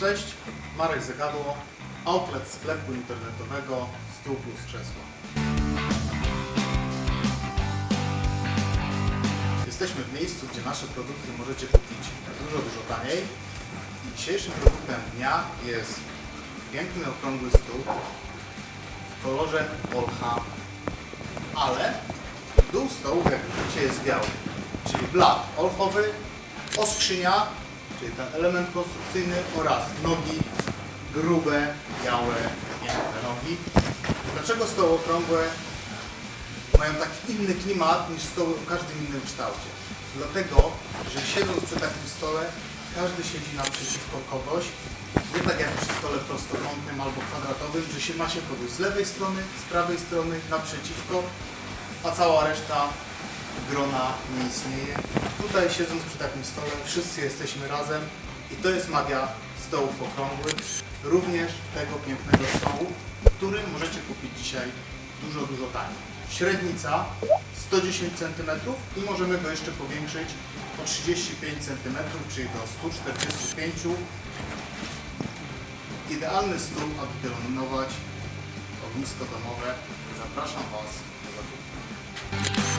Cześć, Marek Zagadło, outlet sklepu internetowego Stół Plus Krzesło. Jesteśmy w miejscu, gdzie nasze produkty możecie kupić dużo, dużo taniej. I dzisiejszym produktem dnia jest piękny, okrągły stół w kolorze olcha, ale dół stołu, jak widzicie, jest biały, czyli blat olchowy, oskrzynia, czyli ten element konstrukcyjny oraz nogi grube, białe, piękne nogi. Dlaczego stoły okrągłe mają taki inny klimat niż stoły o każdym innym kształcie? Dlatego, że siedząc przy takim stole, każdy siedzi naprzeciwko kogoś, nie tak jak przy stole prostokątnym albo kwadratowym, że się ma się kogoś z lewej strony, z prawej strony, naprzeciwko, a cała reszta grona nie istnieje. Tutaj siedząc przy takim stole, wszyscy jesteśmy razem i to jest magia stołów okrągłych, również tego pięknego stołu, który możecie kupić dzisiaj dużo, dużo taniej. Średnica 110 cm i możemy go jeszcze powiększyć o 35 cm, czyli do 145 Idealny stół, aby pielęgnować ognisko domowe. Zapraszam Was